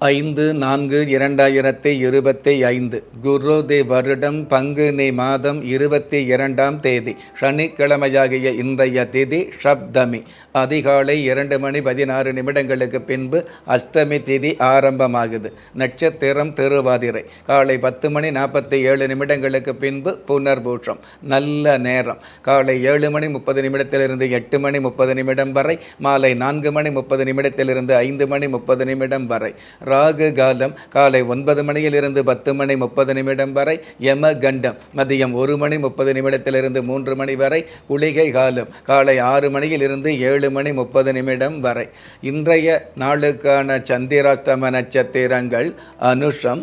ஐந்து நான்கு இரண்டாயிரத்தி இருபத்தி ஐந்து. குருதி வருடம் பங்குனி மாதம் இருபத்தி இரண்டாம் தேதி. சனிக்கிழமையாகிய இன்றைய திதி ஷப்தமி அதிகாலை இரண்டு மணி பதினாறு நிமிடங்களுக்கு பின்பு அஷ்டமி திதி ஆரம்பமாகுது. நட்சத்திரம் திருவாதிரை. காலை பத்து மணி நாற்பத்தி ஏழு நிமிடங்களுக்கு பின்பு புனர்பூஷம். நல்ல நேரம். காலை ஏழு மணி முப்பது நிமிடத்திலிருந்து எட்டு மணி முப்பது நிமிடம் வரை. மாலை நான்கு மணி முப்பது நிமிடத்திலிருந்து ஐந்து மணி முப்பது நிமிடம் வரை. ராகு காலம் காலை ஒன்பது மணியிலிருந்து பத்து மணி முப்பது நிமிடம் வரை யம கண்டம் மதியம் ஒரு மணி முப்பது நிமிடத்திலிருந்து மூன்று மணி வரை குளிகை காலம் காலை ஆறு மணியிலிருந்து ஏழு மணி முப்பது நிமிடம் வரை. இன்றைய நாளுக்கான சந்திராஷ்டம நட்சத்திரங்கள் அனுஷம்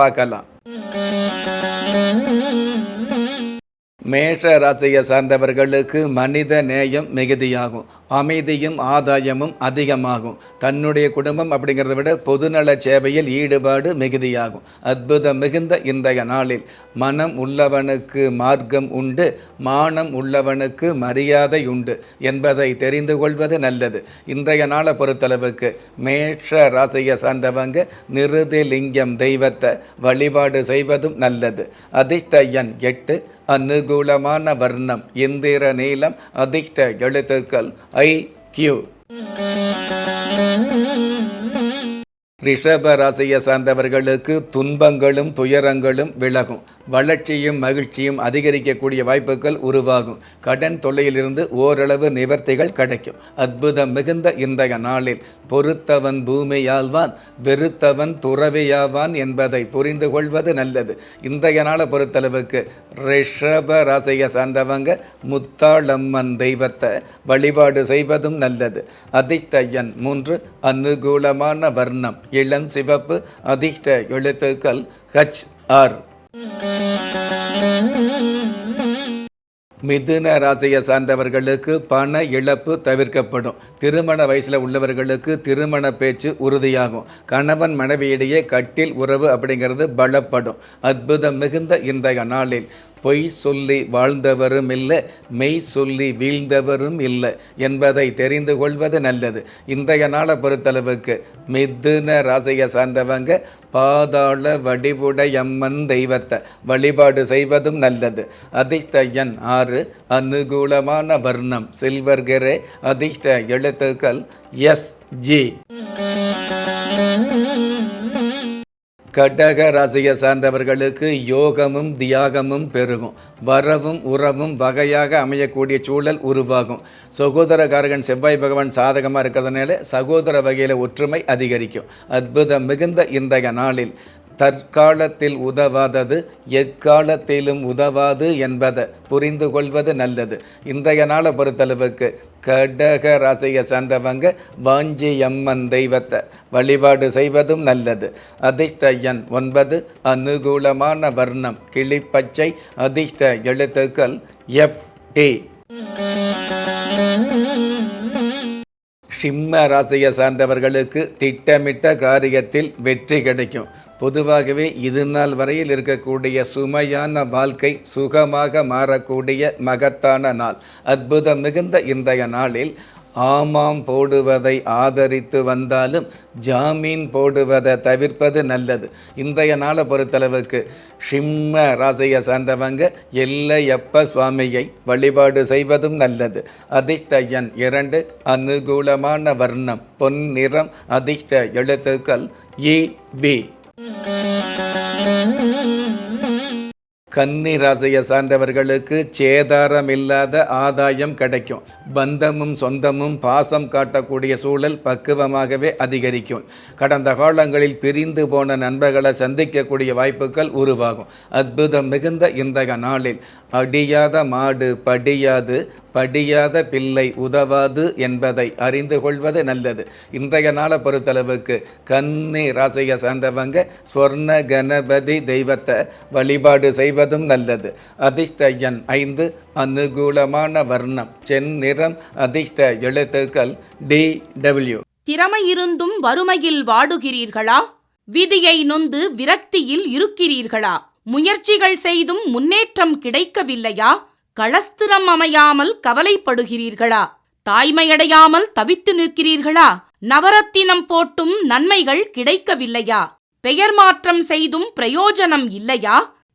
பார்க்கலாம். மேஷ ராசியை சார்ந்தவர்களுக்கு மனித நேயம் மிகுதியாகும். அமைதியும் ஆதாயமும் அதிகமாகும். தன்னுடைய குடும்பம் அப்படிங்கிறத விட பொதுநல சேவையில் ஈடுபாடு மிகுதியாகும். அற்புதம் மிகுந்த இன்றைய நாளில் மனம் உள்ளவனுக்கு மார்க்கம் உண்டு மானம் உள்ளவனுக்கு மரியாதை உண்டு என்பதை தெரிந்து கொள்வது நல்லது. இன்றைய நாளை பொறுத்தளவுக்கு மேஷ ராசியை சார்ந்தவங்க நிருதிலிங்கம் தெய்வத்தை வழிபாடு செய்வதும் நல்லது. அதிர்ஷ்ட எண் எட்டு அனுகூலமான வர்ணம் இந்திர நீளம் அதிர்ஷ்ட எழுத்துக்கள் ஐ கியூ. ரிஷப ராசியை சார்ந்தவர்களுக்கு துன்பங்களும் துயரங்களும் விலகும். வளர்ச்சியும் மகிழ்ச்சியும் அதிகரிக்கக்கூடிய வாய்ப்புகள் உருவாகும். கடன் தொல்லையிலிருந்து ஓரளவு நிவர்த்திகள் கிடைக்கும். அற்புதம் மிகுந்த இன்றைய நாளில் பொறுத்தவன் பூமியால்வான் வெறுத்தவன் துறவியாவான் என்பதை புரிந்து கொள்வது நல்லது. இன்றைய நாளை பொறுத்தளவுக்கு ரிஷப ராசியை சார்ந்தவங்க முத்தாளம்மன் தெய்வத்தை வழிபாடு செய்வதும் நல்லது. அதிர்ஷ்ட எண் மூன்று அனுகூலமான வர்ணம். இளம் சிவப்பு அதிர்ஷ்ட எழுத்துக்கள் ஹச் ஆர் மிதுன ராசியை சார்ந்தவர்களுக்கு பண இழப்பு தவிர்க்கப்படும். திருமண வயசில் உள்ளவர்களுக்கு திருமண பேச்சு உறுதியாகும். கணவன் மனைவியிடையே கட்டில் உறவு அப்படிங்கிறது பலப்படும். அற்புதம் மிகுந்த இன்றைய நாளில். பொய் சொல்லி வாழ்ந்தவரும் இல்லை மெய் சொல்லி வீழ்ந்தவரும் இல்லை என்பதை தெரிந்து கொள்வது நல்லது. இன்றைய நாளை பொறுத்தளவுக்கு மிதுன ராசியை சார்ந்தவங்க பாதாள வடிவுடையம்மன் தெய்வத்தை வழிபாடு செய்வதும் நல்லது. அதிர்ஷ்ட எண் ஆறு அனுகூலமான வர்ணம் சில்வர் கிரே அதிர்ஷ்ட எழுத்துக்கள் எஸ் ஜி. கடக ராசியை சார்ந்தவர்களுக்கு யோகமும் தியாகமும் பெருகும். வரவும் உறவும் வகையாக அமையக்கூடிய சூழல் உருவாகும். சகோதரகாரகன் செவ்வாய் பகவான் சாதகமாக இருக்கிறதுனால சகோதர வகையில் ஒற்றுமை அதிகரிக்கும். அற்புதம் மிகுந்த இன்றைய நாளில். தற்காலத்தில் உதவாதது எக்காலத்திலும் உதவாது என்பதை புரிந்து கொள்வது நல்லது. இன்றைய நாளை பொறுத்தளவுக்கு கடக ராசியை சார்ந்தவங்க வாஞ்சி அம்மன் தெய்வத்தை வழிபாடு செய்வதும் நல்லது. அதிர்ஷ்ட எண் ஒன்பது அனுகூலமான வர்ணம் கிளிப்பச்சை அதிர்ஷ்ட எழுத்துக்கள் எஃப் டி. சிம்ம ராசியை சார்ந்தவர்களுக்கு திட்டமிட்ட காரியத்தில் வெற்றி கிடைக்கும். பொதுவாகவே இது நாள் வரையில் இருக்கக்கூடிய சுமையான வாழ்க்கை சுகமாக மாறக்கூடிய மகத்தான நாள். அற்புதம் மிகுந்த இன்றைய நாளில் ஆமாம் போடுவதை ஆதரித்து வந்தாலும் ஜாமீன் போடுவதை தவிர்ப்பது நல்லது. இன்றைய நாளை பொறுத்தளவுக்கு ஷிம்ம ராசியை சார்ந்தவங்க எல்லையப்ப சுவாமியை வழிபாடு செய்வதும் நல்லது. அதிர்ஷ்ட எண் இரண்டு அனுகூலமான வர்ணம் பொன் நிறம் அதிர்ஷ்ட எழுத்துக்கள் இ பி கன்னி ராசியை சார்ந்தவர்களுக்கு சேதாரம் இல்லாத ஆதாயம் கிடைக்கும். பந்தமும் சொந்தமும் பாசம் காட்டக்கூடிய சூழல் பக்குவமாகவே அதிகரிக்கும். கடந்த காலங்களில் பிரிந்து போன நண்பர்களை சந்திக்கக்கூடிய வாய்ப்புகள் உருவாகும். அற்புதம் மிகுந்த இன்றைய நாளில். அடியாத மாடு படியாது படியாத பிள்ளை உதவாது என்பதை அறிந்து கொள்வது நல்லது. இன்றைய நாளை பொறுத்தளவுக்கு கன்னி ராசியை சார்ந்தவங்க ஸ்வர்ண கணபதி தெய்வத்தை வழிபாடு செய்வது என்பதும் நல்லது. அதிர்ஷ்ட எண் ஐந்து அனுகூலமான வர்ணம். செந்நிறம் அதிர்ஷ்ட எழுத்துக்கள் டி டபிள்யூ. திறமை இருந்தும் வறுமையில் வாடுகிறீர்களா? விதியை நொந்து விரக்தியில் இருக்கிறீர்களா? முயற்சிகள் செய்தும் முன்னேற்றம் கிடைக்கவில்லையா? களஸ்திரம் அமையாமல் கவலைப்படுகிறீர்களா? தாய்மையடையாமல் தவித்து நிற்கிறீர்களா? நவரத்தினம் போட்டும் நன்மைகள் கிடைக்கவில்லையா? பெயர் மாற்றம் செய்தும் பிரயோஜனம் இல்லையா?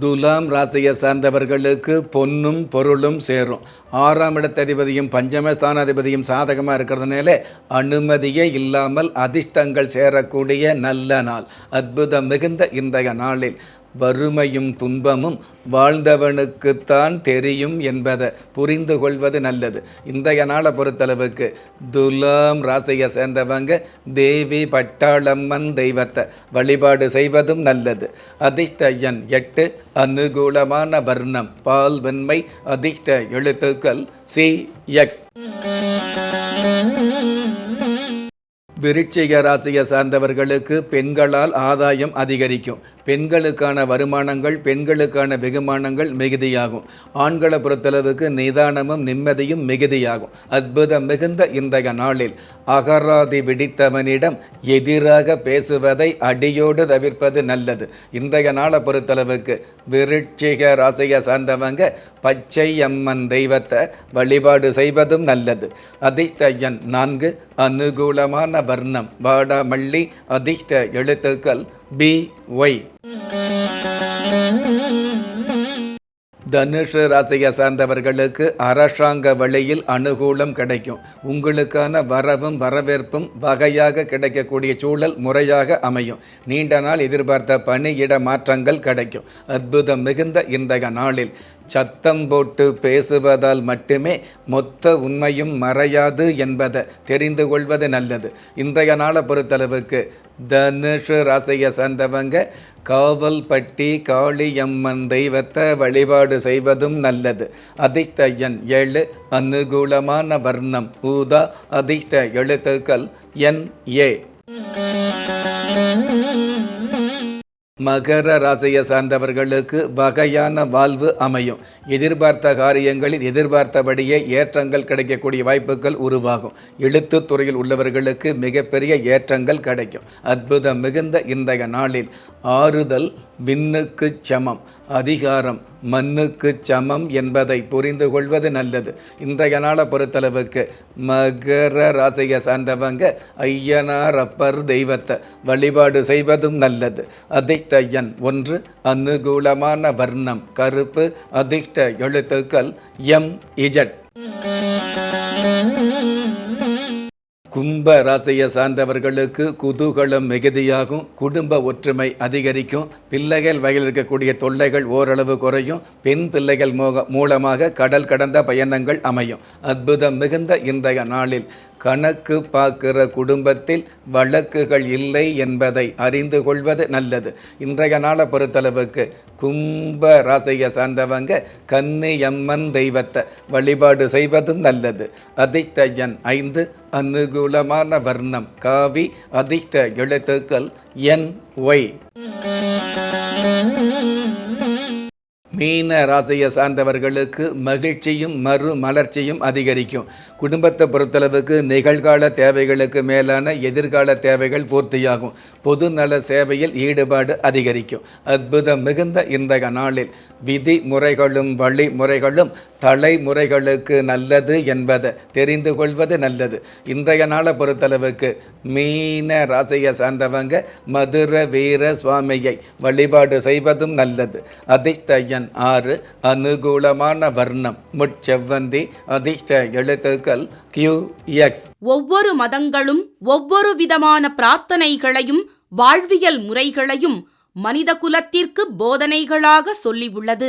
துலாம் ராசியை சார்ந்தவர்களுக்கு பொன்னும் பொருளும் சேரும். ஆறாம் இடத்ததிபதியும் பஞ்சமஸ்தானாதிபதியும் சாதகமாக இருக்கிறதுனால அனுமதியே இல்லாமல் அதிர்ஷ்டங்கள் சேரக்கூடிய நல்ல நாள். அற்புதம் மிகுந்த இன்றைய நாளில். வறுமையும் துன்பமும் வாழ்ந்தவனுக்குத்தான் தெரியும் என்பதை புரிந்து கொள்வது நல்லது. இன்றைய நாளை பொறுத்தளவுக்கு துலாம் ராசியை சேர்ந்தவங்க தேவி பட்டாளம்மன் தெய்வத்தை வழிபாடு செய்வதும் நல்லது. அதிர்ஷ்ட எண் எட்டு அனுகூலமான வர்ணம் பால் வெண்மை அதிர்ஷ்ட எழுத்துக்கள் சி எக்ஸ் விருச்சிக ராசியை சார்ந்தவர்களுக்கு பெண்களால் ஆதாயம் அதிகரிக்கும். பெண்களுக்கான வருமானங்கள் பெண்களுக்கான வெகுமானங்கள் மிகுதியாகும். ஆண்களை பொறுத்தளவுக்கு நிதானமும் நிம்மதியும் மிகுதியாகும். அற்புதம் மிகுந்த இன்றைய நாளில் அகராதி விடித்தவனிடம் எதிராக பேசுவதை அடியோடு தவிர்ப்பது நல்லது. இன்றைய நாளை பொறுத்தளவுக்கு விருட்சிக ராசியை சார்ந்தவங்க பச்சை அம்மன் தெய்வத்தை வழிபாடு செய்வதும் நல்லது. அதிர்ஷ்ட எண் நான்கு அனுகூலமான வர்ணம். வாடாமல்லி அதிர்ஷ்ட எழுத்துக்கள் பி ஒய். தனுஷ ராசியை சார்ந்தவர்களுக்கு அரசாங்க வழியில் அனுகூலம் கிடைக்கும். உங்களுக்கான வரவும் வரவேற்பும் வகையாக கிடைக்கக்கூடிய சூழல் முறையாக அமையும். நீண்ட நாள் எதிர்பார்த்த பணியிட மாற்றங்கள் கிடைக்கும். அற்புதம் மிகுந்த இன்றைய நாளில். சத்தம் போட்டு பேசுவதால் மட்டுமே மொத்த உண்மையும் மறையாது என்பதை தெரிந்து கொள்வது நல்லது. இன்றைய நாளை பொறுத்தளவுக்கு தனுஷு ராசியை சேர்ந்தவங்க காவல்பட்டி காளியம்மன் தெய்வத்தை வழிபாடு செய்வதும் நல்லது. அதிர்ஷ்ட எண் ஏழு அனுகூலமான வர்ணம். ஊதா அதிர்ஷ்ட எழுத்துக்கள் என் ஏ. மகர ராசியை சார்ந்தவர்களுக்கு வகையான வாழ்வு அமையும். எதிர்பார்த்த காரியங்களில் எதிர்பார்த்தபடியே ஏற்றங்கள் கிடைக்கக்கூடிய வாய்ப்புகள் உருவாகும். எழுத்து துறையில் உள்ளவர்களுக்கு மிகப்பெரிய ஏற்றங்கள் கிடைக்கும். அற்புதம் மிகுந்த இன்றைய நாளில் ஆறுதல் விண்ணுக்கு சமம் அதிகாரம் மண்ணுக்கு சமம் என்பதை புரிந்து கொள்வது நல்லது. இன்றைய நாளை பொறுத்தளவுக்கு மகர ராசியை சார்ந்தவங்க ஐயனார் அப்பர் தெய்வத்தை வழிபாடு செய்வதும் நல்லது. அதிர்ஷ்ட எண் ஒன்று அனுகூலமான வர்ணம் கருப்பு அதிர்ஷ்ட எழுத்துக்கள் எம் இஜட். கும்ப ராசியை சார்ந்தவர்களுக்கு குதூகலம் மிகுதியாகும் குடும்ப ஒற்றுமை அதிகரிக்கும் பிள்ளைகள் வகையில் இருக்கக்கூடிய தொல்லைகள் ஓரளவு குறையும் பெண் பிள்ளைகள் மூலமாக கடல் கடந்த பயணங்கள் அமையும். அற்புதம் மிகுந்த இன்றைய நாளில் கணக்கு பார்க்கிற குடும்பத்தில் வழக்குகள் இல்லை என்பதை அறிந்து கொள்வது நல்லது. இன்றைய நாளை பொறுத்தளவுக்கு கும்ப ராசியை சார்ந்தவங்க கன்னியம்மன் தெய்வத்தை வழிபாடு செய்வதும் நல்லது. அதிர்ஷ்ட எண் ஐந்து அனுகூலமான வர்ணம். காவி அதிர்ஷ்ட எழுத்துக்கள் என் ஒய். மீன ராசியை சார்ந்தவர்களுக்கு மகிழ்ச்சியும் மறு மலர்ச்சியும் அதிகரிக்கும். குடும்பத்தை பொறுத்தளவுக்கு நிகழ்கால தேவைகளுக்கு மேலான எதிர்கால தேவைகள் பூர்த்தியாகும். பொது நல சேவையில் ஈடுபாடு அதிகரிக்கும். அற்புதம் மிகுந்த இன்றைய நாளில். விதி முறைகளும் வழிமுறைகளும் தலைமுறைகளுக்கு நல்லது என்பதை தெரிந்து கொள்வது நல்லது. இன்றைய நாளை பொறுத்தளவுக்கு மீன ராசியை சார்ந்தவங்க மதுர வீர சுவாமியை வழிபாடு செய்வதும் நல்லது. அதிர்ஷ்டயன் ஆறு அனுகூலமான வர்ணம் முட்செவ்வந்தி அதிர்ஷ்ட எழுத்துக்கள் கியூ எக்ஸ் ஒவ்வொரு மதங்களும் ஒவ்வொரு விதமான பிரார்த்தனைகளையும் வாழ்வியல் முறைகளையும் மனித குலத்திற்கு போதனைகளாக சொல்லியுள்ளது